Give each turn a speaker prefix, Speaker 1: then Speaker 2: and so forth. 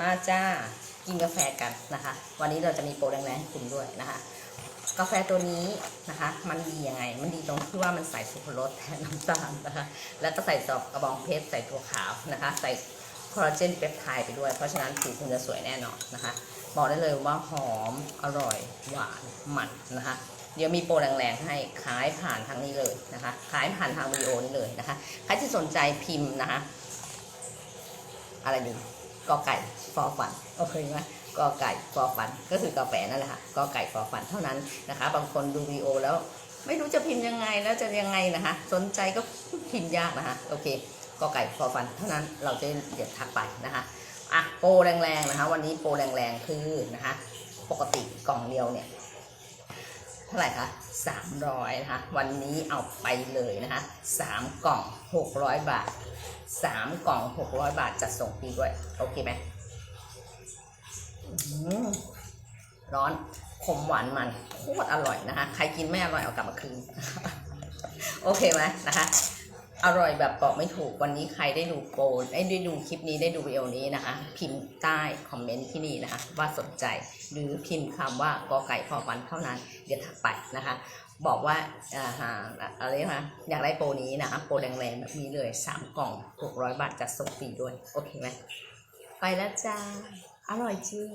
Speaker 1: มาจ้ากินกาแฟกันนะคะ วันนี้เราจะมีโปรแรงๆให้คุณด้วยนะคะ กาแฟตัวนี้นะคะ มันดียังไง มันดีตรงที่ว่ามันใส่สุกรสแทนน้ำตาลนะคะ แล้วก็ใส่ดอกกระบองเพชรใส่ตัวขาวนะคะ ใส่คอลลาเจนเปปไทด์ไปด้วย เพราะฉะนั้นผิวคุณจะสวยแน่นอนนะคะ บอกได้เลยว่าหอม อร่อย หวาน มันนะคะ เดี๋ยวมีโปรแรงๆให้ ขายผ่านทางนี้เลยนะคะ ขายผ่านทางวิดีโอนี้เลยนะคะ ใครที่สนใจพิมพ์นะคะ อะไรดี กอไก่ฟอฟันโอเคไหมกอไก่ฟอฟันก็คือกาแฟนั่นแหละค่ะกอไก่ฟอฟันเท่านั้นนะคะ บางคนดูวิดีโอแล้ว ไม่รู้จะพิมพ์ยังไงแล้วจะยังไงนะคะ สนใจก็พิมพ์ยากนะคะโอเคกอไก่ฟอฟันเท่านั้นเราจะเดี๋ยวทักไปนะคะอะโปรแรงๆนะคะ วันนี้โปรแรงๆคือนะคะ ปกติกล่องเดียวเนี่ย ท่าไหร่คะสามร้อยนะคะวันนี้เอาไปเลยนะคะสามกล่องหกร้อยบาทสามกล่องหกร้อยบาทจัดส่งฟรีด้วย โอเคไหมร้อนขมหวานมันโคตรอร่อยนะคะ ใครกินไม่อร่อยเอากลับมาคืน โอเคไหมนะคะ อร่อยแบบบอกไม่ถูกวันนี้ใครได้ดูโปรได้ได้ดูคลิปนี้ได้ดูวิดีโอนี้นะคะ พิมพ์ใต้คอมเมนต์ที่นี่นะคะ ว่าสนใจหรือพิมพ์คำว่ากอไก่พอวันเท่านั้น เดี๋ยวทักไปนะคะ บอกว่าอ่าอะไรนะอยากได้โปรนี้นะคะโปรแรงๆแบบนี้เลย 3 กล่อง 600 บาทจัดส่งฟรีด้วย โอเคไหมไปแล้วจ้า อร่อยจริง